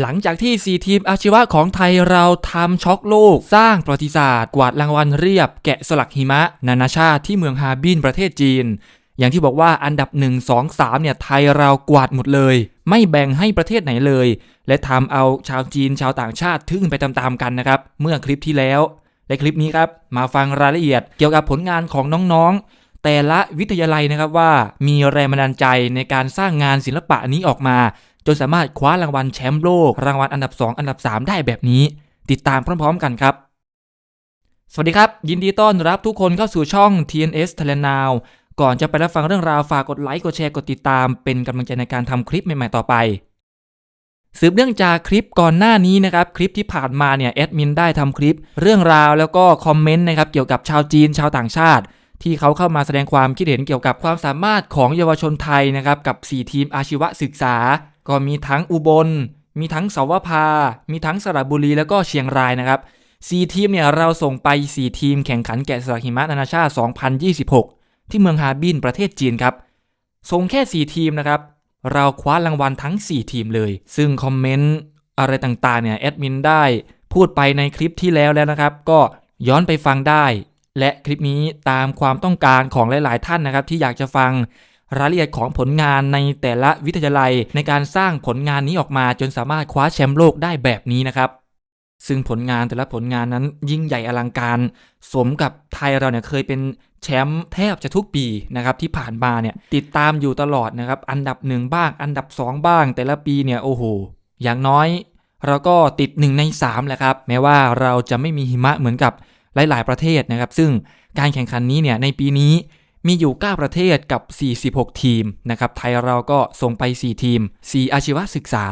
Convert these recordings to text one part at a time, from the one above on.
หลังจากที่ 4 ทีมอาชีวะของไทยเราทำช็อกโลก สร้างประวัติศาสตร์ กวาดรางวัลเรียบ แกะสลักหิมะ นานาชาติที่เมืองฮาร์บินประเทศจีน อย่างที่บอกว่าอันดับ 1 2 3 เนี่ยไทยเรากวาดหมดเลย ไม่แบ่งให้ประเทศไหนเลย และทำเอาชาวจีนชาวต่างชาติทึ่งไปตามๆกันนะครับ เมื่อคลิปที่แล้ว และคลิปนี้ครับมาฟังรายละเอียดเกี่ยวกับผลงานของน้องๆ แต่ละวิทยาลัยนะครับว่ามีแรงบันดาลใจในการสร้างงานศิลปะนี้ออกมา จนสามารถคว้ารางวัลแชมป์โลก รางวัลอันดับ 2 อันดับ 3 ได้แบบนี้ ติดตามพร้อมๆกันครับ สวัสดีครับ ยินดีต้อนรับทุกคนเข้าสู่ช่อง TNS Thailand Now ก่อนจะไปรับฟังเรื่องราวฝากกดไลค์กดแชร์กดติดตาม เป็นกำลังใจในการทำคลิปใหม่ๆต่อไปสืบเนื่องจากคลิปก่อนหน้านี้นะครับคลิปที่ผ่านมาเนี่ยแอดมินได้ทำคลิป เรื่องราวแล้วก็คอมเมนต์นะครับเกี่ยวกับชาวจีนชาวต่างชาติ ที่เขาเข้ามาแสดงความคิดเห็นเกี่ยวกับความสามารถของเยาวชนไทยนะครับกับ 4 ทีมอาชีวศึกษา ก็มีทั้งอุบล มีทั้งสาวภา มีทั้งสระบุรีแล้วก็เชียงรายนะครับ4ทีมเนี่ยเราส่งไป 4 ทีมแข่งขันแกะสลักหิมะนานาชาติ 2026 ที่เมืองฮาร์บินประเทศจีนครับ ส่งแค่ 4 ทีมนะครับ เราคว้ารางวัลทั้ง 4 ทีมเลย ซึ่งคอมเมนต์อะไรต่างๆเนี่ยแอดมินได้พูดไปในคลิปที่แล้วแล้วนะครับ ก็ย้อนไปฟังได้ และคลิปนี้ตามความต้องการของหลาย ๆ ท่านนะครับ ที่อยากจะฟังรายละเอียดของผลงานในแต่ละวิทยาลัย ในการสร้างผลงานนี้ออกมาจนสามารถคว้าแชมป์โลกได้แบบนี้นะครับ ซึ่งผลงานแต่ละผลงานนั้นยิ่งใหญ่อลังการ สมกับไทยเราเนี่ยเคยเป็นแชมป์แทบจะทุกปีนะครับที่ผ่านมาเนี่ยติดตามอยู่ตลอดนะครับอันดับหนึ่งบ้าง อันดับสองบ้าง แต่ละปีเนี่ยโอ้โห อย่างน้อย เราก็ติดหนึ่งในสามแหละครับ แม้ว่าเราจะไม่มีหิมะเหมือนกับ หลาย ๆ ประเทศนะครับ ซึ่งการแข่งขันนี้เนี่ยในปีนี้มีอยู่ 9 ประเทศกับ 46 ทีมนะครับ ไทยเราก็ส่งไป 4 ทีม 4 อาชีวศึกษา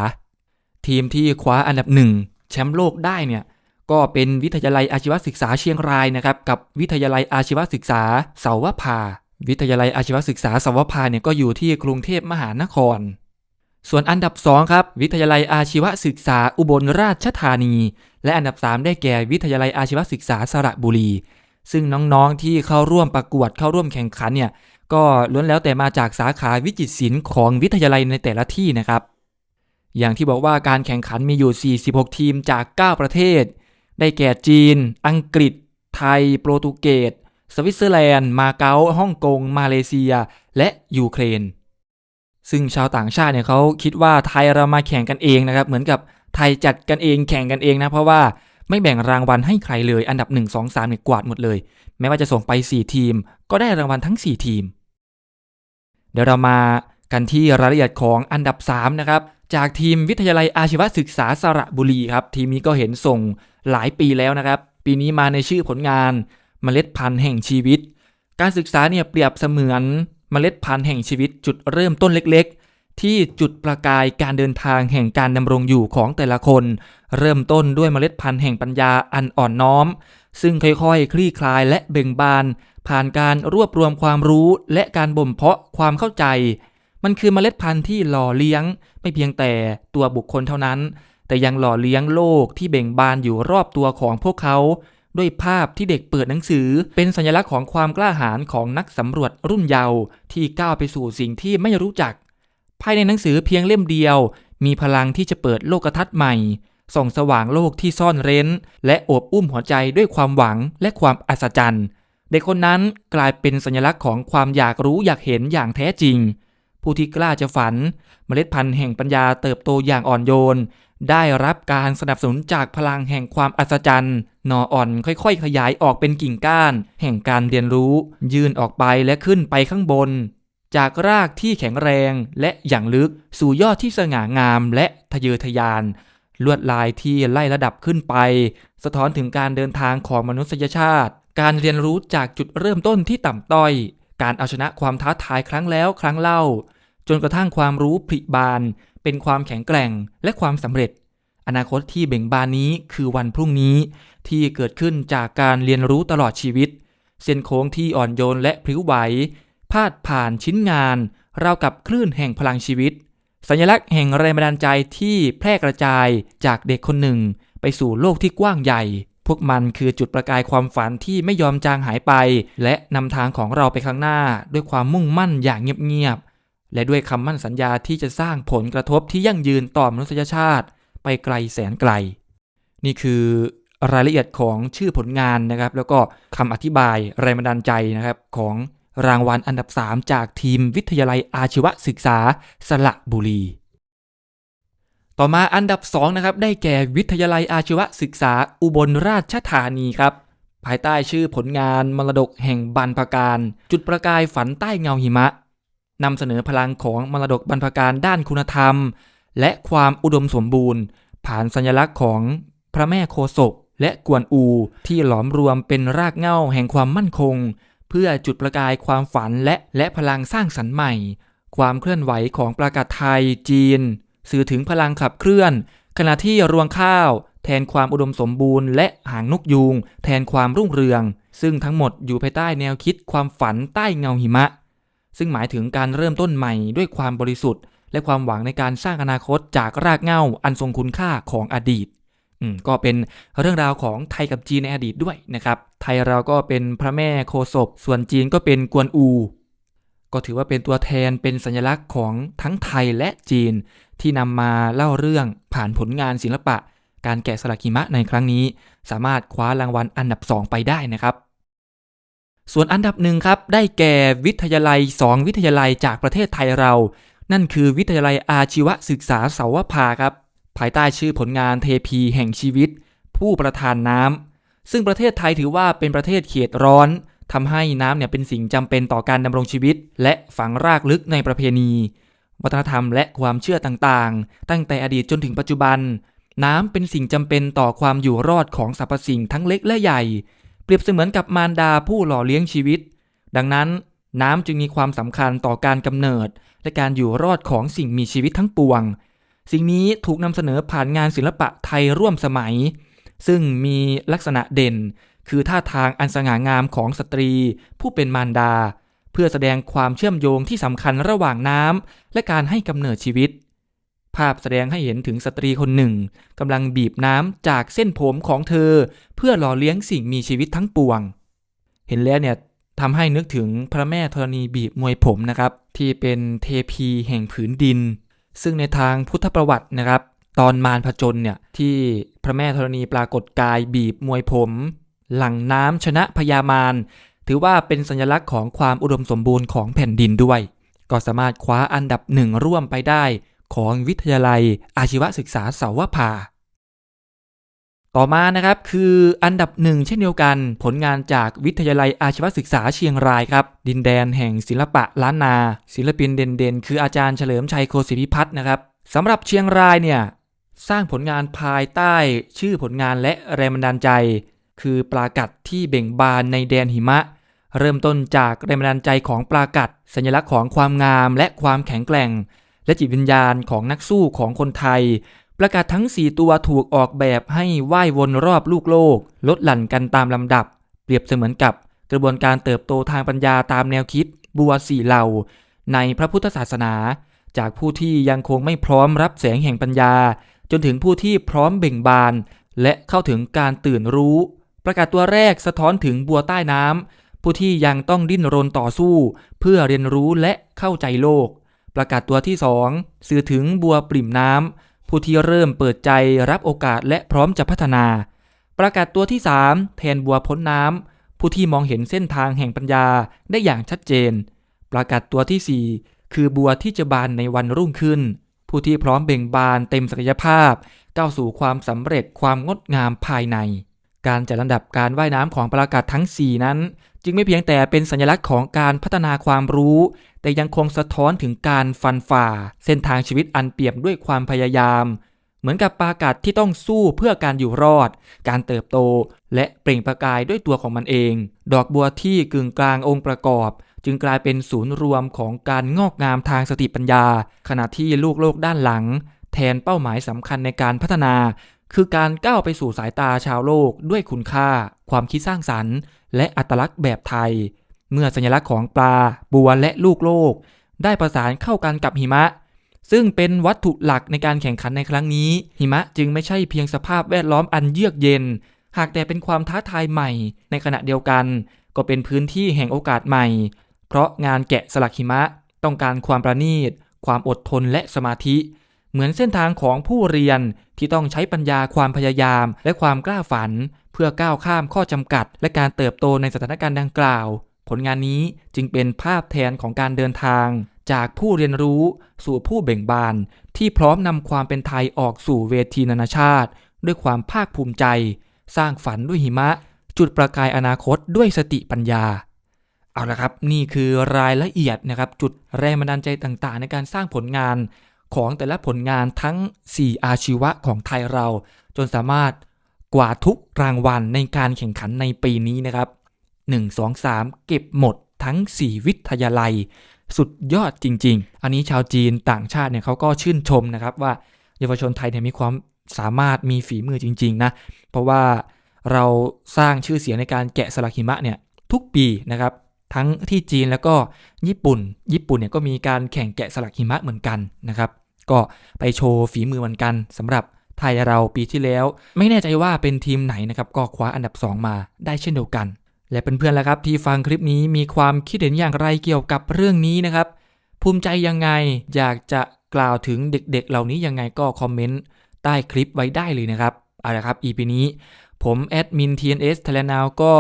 ทีมที่คว้าอันดับหนึ่งแชมป์โลกได้เนี่ย ก็เป็นวิทยาลัยอาชีวศึกษาเชียงรายนะครับ กับวิทยาลัยอาชีวศึกษาเสาวภา วิทยาลัยอาชีวศึกษาเสาวภาเนี่ยก็อยู่ที่กรุงเทพมหานคร ส่วนอันดับ 2 ครับ วิทยาลัยอาชีวศึกษาอุบลราชธานี และอันดับ 3 ได้แก่วิทยาลัยอาชีวศึกษาสระบุรี ซึ่งน้องๆที่เข้าร่วมประกวดเข้าร่วมแข่งขันเนี่ยก็ล้วนแล้วแต่มาจากสาขาวิจิตรศิลป์ของวิทยาลัยในแต่ละที่นะครับ อย่างที่บอกว่าการแข่งขันมีอยู่ 46 ทีมจาก 9 ประเทศ ได้แก่จีน อังกฤษ ไทย โปรตุเกส สวิตเซอร์แลนด์ มาเก๊า ฮ่องกง มาเลเซีย และยูเครน ซึ่งชาวต่างชาติเนี่ยเขาคิดว่าไทยเรามาแข่งกันเองนะครับ เหมือนกับ ไทยจัดกันเองแข่งกันเองนะ เพราะว่าไม่แบ่งรางวัลให้ใครเลย อันดับ 1 2 3เนี่ยกวาดหมดเลย แม้ว่าจะส่งไป 4 ทีม ก็ได้รางวัลทั้ง 4 ทีม เดี๋ยวเรามากันที่รายละเอียดของอันดับ 3 นะครับ จากทีมวิทยาลัยอาชีวศึกษาสระบุรีครับ ทีมนี้ก็เห็นส่งหลายปีแล้วนะครับ ปีนี้มาในชื่อผลงานเมล็ดพันธุ์แห่งชีวิต การศึกษาเนี่ยเปรียบเสมือนเมล็ดพันธุ์แห่งชีวิตจุดเริ่มต้นเล็ก ๆ ที่จุดประกายการเดินทางแห่งการดำรงอยู่ของแต่ละคน เริ่มต้นด้วยเมล็ดพันธุ์แห่งปัญญาอันอ่อนน้อม ซึ่งค่อยๆ คลี่คลายและเบ่งบาน ผ่านการรวบรวมความรู้และการบ่มเพาะความเข้าใจ มันคือเมล็ดพันธุ์ที่หล่อเลี้ยง ไม่เพียงแต่ตัวบุคคลเท่านั้น แต่ยังหล่อเลี้ยงโลกที่เบ่งบานอยู่รอบตัวของพวกเขา ด้วยภาพที่เด็กเปิดหนังสือ เป็นสัญลักษณ์ของความกล้าหาญของนักสำรวจรุ่นเยาว์ที่ก้าวไปสู่สิ่งที่ไม่รู้จัก ภายในหนังสือเพียงเล่มเดียว มีพลังที่จะเปิดโลกทัศน์ใหม่ส่องสว่างโลกที่ซ่อนเร้น และโอบอุ้มหัวใจด้วยความหวังและความอัศจรรย์เด็กคนนั้นกลายเป็นสัญลักษณ์ของความอยากรู้อยากเห็นอย่างแท้จริง ผู้ที่กล้าจะฝันเมล็ดพันธุ์แห่งปัญญาเติบโตอย่างอ่อนโยน ได้รับการสนับสนุนจากพลังแห่งความอัศจรรย์หนออ่อนค่อยๆ ขยายออกเป็นกิ่งก้าน แห่งการเรียนรู้ ยื่นออกไปและขึ้นไปข้างบน จากรากที่แข็งแรงและอย่างลึกสู่ยอดที่สง่างามและทะเยอทะยาน ลวดลายที่ไล่ระดับขึ้นไป สะท้อนถึงการเดินทางของมนุษยชาติ การเรียนรู้จากจุดเริ่มต้นที่ต่ำต้อย การเอาชนะความท้าทายครั้งแล้วครั้งเล่า จนกระทั่งความรู้ผลิบาน เป็นความแข็งแกร่งและความสำเร็จ อนาคตที่เบ่งบานนี้คือวันพรุ่งนี้ ที่เกิดขึ้นจากการเรียนรู้ตลอดชีวิต เส้นโค้งที่อ่อนโยนและพริ้วไหว พาดผ่านชิ้นงานราวกับคลื่นแห่งพลังชีวิต สัญลักษณ์แห่งแรงบันดาลใจที่แพร่กระจายจากเด็กคนหนึ่ง ไปสู่โลกที่กว้างใหญ่ พวกมันคือจุดประกายความฝันที่ไม่ยอมจางหายไป และนำทางของเราไปข้างหน้า ด้วยความมุ่งมั่นอย่างเงียบๆและด้วยคำมั่นสัญญาที่จะสร้างผลกระทบที่ยั่งยืนต่อมนุษยชาติ ไปไกลแสนไกล นี่คือรายละเอียดของชื่อผลงานนะครับ แล้วก็คำอธิบายแรงบันดาลใจนะครับของ รางวัลอันดับ 3 จากทีมวิทยาลัยอาชีวศึกษาสระบุรี ต่อมาอันดับ2นะครับได้แก่วิทยาลัยอาชีวศึกษาอุบลราชธานีครับ ภายใต้ชื่อผลงานมรดกแห่งบรรพการ จุดประกายฝันใต้เงาหิมะนำเสนอพลังของมรดกบรรพการด้านคุณธรรม และความอุดมสมบูรณ์ ผ่านสัญลักษณ์ของพระแม่โคศกและกวนอูที่หลอมรวมเป็นรากเหง้าแห่งความมั่นคง พื่อจุดประกายความฝันและและพลังสร้างสรรค์ใหม่ ความเคลื่อนไหวของประกาศไทยจีน สื่อถึงพลังขับเคลื่อน ขณะที่รวงข้าว แทนความอุดมสมบูรณ์ และหางนกยูง แทนความรุ่งเรือง ซึ่งทั้งหมดอยู่ภายใต้แนวคิดความฝันใต้เงาหิมะ ซึ่งหมายถึงการเริ่มต้นใหม่ด้วยความบริสุทธิ์ และความหวังในการสร้างอนาคตจากรากเหง้าอันทรงคุณค่าของอดีต ก็เป็นเรื่องราวของไทยกับจีนในอดีตด้วยนะครับ ไทยเราก็เป็นพระแม่โคศพส่วนจีนก็เป็นกวนอู ก็ถือว่าเป็นตัวแทนเป็นสัญลักษณ์ของทั้งไทยและจีน ที่นำมาเล่าเรื่องผ่านผลงานศิลปะ การแกะสลักหิมะในครั้งนี้ สามารถคว้ารางวัลอันดับ 2 ไปได้นะครับ ส่วนอันดับหนึ่งครับได้แก่วิทยาลัย 2 วิทยาลัยจากประเทศไทยเรา นั่นคือวิทยาลัยอาชีวศึกษาเสาวภาครับ ภายใต้ชื่อผลงานเทพีแห่งชีวิต ผู้ประทานน้ำซึ่งประเทศไทยถือว่าเป็นประเทศเขตร้อนทำให้น้ำเนี่ยเป็นสิ่งจำเป็นต่อการดำรงชีวิต และฝังรากลึกในประเพณี วัฒนธรรมและความเชื่อต่างๆ ตั้งแต่อดีตจนถึงปัจจุบัน น้ำเป็นสิ่งจำเป็นต่อความอยู่รอดของสรรพสิ่งทั้งเล็กและใหญ่ เปรียบเสมือนกับมารดาผู้หล่อเลี้ยงชีวิต ดังนั้น น้ำจึงมีความสำคัญต่อการกำเนิด และการอยู่รอดของสิ่งมีชีวิตทั้งปวง สิ่งนี้ถูกนำเสนอผ่านงานศิลปะไทยร่วมสมัย ซึ่งมีลักษณะเด่น คือท่าทางอันสง่างามของสตรี ผู้เป็นมารดา เพื่อแสดงความเชื่อมโยงที่สำคัญระหว่างน้ำและการให้กำเนิดชีวิต ภาพแสดงให้เห็นถึงสตรีคนหนึ่งกำลังบีบน้ำจากเส้นผมของเธอ เพื่อหล่อเลี้ยงสิ่งมีชีวิตทั้งปวง เห็นแล้วเนี่ยทำให้นึกถึงพระแม่ธรณีบีบมวยผมนะครับ ที่เป็นเทพีแห่งผืนดิน ซึ่งในทางพุทธประวัตินะครับ ตอนมารผจญเนี่ยที่พระแม่ธรณีปรากฏกายบีบมวยผม หลังน้ำชนะพญามารถือว่าเป็นสัญลักษณ์ของความอุดมสมบูรณ์ของแผ่นดินด้วย ก็สามารถคว้าอันดับหนึ่งร่วมไปได้ของวิทยาลัยอาชีวศึกษาเสาวภา ต่อมานะครับคืออันดับหนึ่งเช่นเดียวกันผลงานจากวิทยาลัยอาชีวศึกษาเชียงรายครับ ดินแดนแห่งศิลปะล้านนา ศิลปินเด่นๆ คืออาจารย์เฉลิมชัยโคศิพิพัฒน์นะครับสำหรับเชียงรายเนี่ยสร้างผลงานภายใต้ชื่อผลงานและแรงบันดาลใจ คือปลากัดที่เบ่งบานในแดนหิมะ เริ่มต้นจากแรงบันดาลใจของปลากัด สัญลักษณ์ของความงามและความแข็งแกร่ง และจิตวิญญาณของนักสู้ของคนไทย ประกาศทั้ง 4 ตัวถูกออกแบบให้ว่ายวนรอบลูกโลก ลดหลั่นกันตามลำดับ เปรียบเสมือนกับกระบวนการเติบโตทางปัญญาตามแนวคิด บัวสี่เหล่า ในพระพุทธศาสนา จากผู้ที่ยังคงไม่พร้อมรับแสงแห่งปัญญา จนถึงผู้ที่พร้อมเบ่งบาน และเข้าถึงการตื่นรู้ ประกาศตัวแรกสะท้อนถึงบัวใต้น้ำผู้ที่ยังต้องดิ้นรนต่อสู้ เพื่อเรียนรู้และเข้าใจโลก ประกาศตัวที่2สื่อถึงบัวปริ่มน้ำ ผู้ที่เริ่มเปิดใจรับโอกาสและพร้อมจะพัฒนา ประกาศตัวที่ 3 แทนบัวพ้นน้ำ ผู้ที่มองเห็นเส้นทางแห่งปัญญาได้อย่างชัดเจน ประกาศตัวทีสี่ 4 คือบัวที่จะบานในวันรุ่งขึ้น ผู้ที่พร้อมเบ่งบานเต็มศักยภาพ ก้าวสู่ความสำเร็จความงดงามภายใน การจัดลำดับการว่ายน้ำของประกาศทั้ง 4 นั้น จึงไม่เพียงแต่เป็นสัญลักษณ์ของการพัฒนาความรู้ แต่ยังคงสะท้อนถึงการฟันฝ่า เส้นทางชีวิตอันเปี่ยมด้วยความพยายาม เหมือนกับปากัดที่ต้องสู้เพื่อการอยู่รอด การเติบโต และเปล่งประกายด้วยตัวของมันเอง ดอกบัวที่กึ่งกลางองค์ประกอบ จึงกลายเป็นศูนย์รวมของการงอกงามทางสติปัญญา ขณะที่ลูกโลกด้านหลัง แทนเป้าหมายสำคัญในการพัฒนา คือการก้าวไปสู่สายตาชาวโลกด้วยคุณค่า ความคิดสร้างสรรค์ และอัตลักษณ์แบบไทย เมื่อสัญลักษณ์ของปลา บัวและลูกโลก ได้ประสานเข้ากันกับหิมะ ซึ่งเป็นวัตถุหลักในการแข่งขันในครั้งนี้ หิมะจึงไม่ใช่เพียงสภาพแวดล้อมอันเยือกเย็น หากแต่เป็นความท้าทายใหม่ ในขณะเดียวกัน ก็เป็นพื้นที่แห่งโอกาสใหม่ เพราะงานแกะสลักหิมะ ต้องการความประณีต ความอดทนและสมาธิ เหมือนเส้นทางของผู้เรียนที่ต้องใช้ปัญญาความพยายาม และความกล้าฝัน เพื่อก้าวข้ามข้อจำกัด และการเติบโตในสถานการณ์ดังกล่าว ผลงานนี้จึงเป็นภาพแทนของการเดินทาง จากผู้เรียนรู้สู่ผู้เบ่งบาน ที่พร้อมนำความเป็นไทยออกสู่เวทีนานาชาติ ด้วยความภาคภูมิใจ สร้างฝันด้วยหิมะ จุดประกายอนาคตด้วยสติปัญญาเอาละครับ นี่คือรายละเอียดนะครับ จุดแรงบันดาลใจต่างๆ ในการสร้างผลงาน ของแต่ละผลงานทั้ง 4 อาชีวะของไทยเรา จนสามารถกวาดทุกรางวัลในการแข่งขันในปีนี้นะครับ 1 2 3 เก็บหมดทั้ง 4 วิทยาลัย สุดยอดจริง ๆ อันนี้ชาวจีนต่างชาติเนี่ยเขาก็ชื่นชมนะครับว่าเยาวชนไทยเนี่ยมีความสามารถมีฝีมือจริง ๆ นะ เพราะว่าเราสร้างชื่อเสียงในการแกะสลักหิมะเนี่ยทุกปีนะครับ ทั้งที่จีนแล้วก็ญี่ปุ่น ญี่ปุ่นเนี่ยก็มีการแข่งแกะสลักหิมะเหมือนกันนะครับ ก็ไปโชว์ฝีมือเหมือนกันสำหรับไทยเราปีที่แล้ว ไม่แน่ใจว่าเป็นทีมไหนนะครับก็คว้าอันดับ 2 มาได้เช่นเดียวกัน และเพื่อนๆแล้วครับที่ฟังคลิปนี้มีความคิดเห็นอย่างไรเกี่ยวกับเรื่องนี้นะครับ ภูมิใจยังไงอยากจะกล่าวถึงเด็กๆ เหล่านี้ยังไงก็คอมเมนต์ใต้คลิปไว้ได้เลยนะครับเอาละครับ EP นี้ผมแอดมิน TNS t h a i l a n d ก็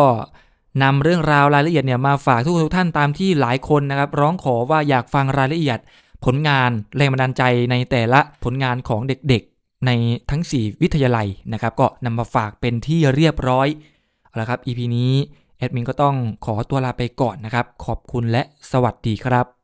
นำเรื่องราวรายละเอียดเนี่ยมาฝากทุกท่านตามที่หลายคนนะครับ ร้องขอว่าอยากฟังรายละเอียด ผลงานแรงบันดาลใจในแต่ละผลงานของเด็กๆ ในทั้ง 4 วิทยาลัยนะครับ ก็นำมาฝากเป็นที่เรียบร้อยเอาละครับ EP นี้แอดมินก็ต้องขอตัวลาไปก่อนนะครับ ขอบคุณและสวัสดีครับ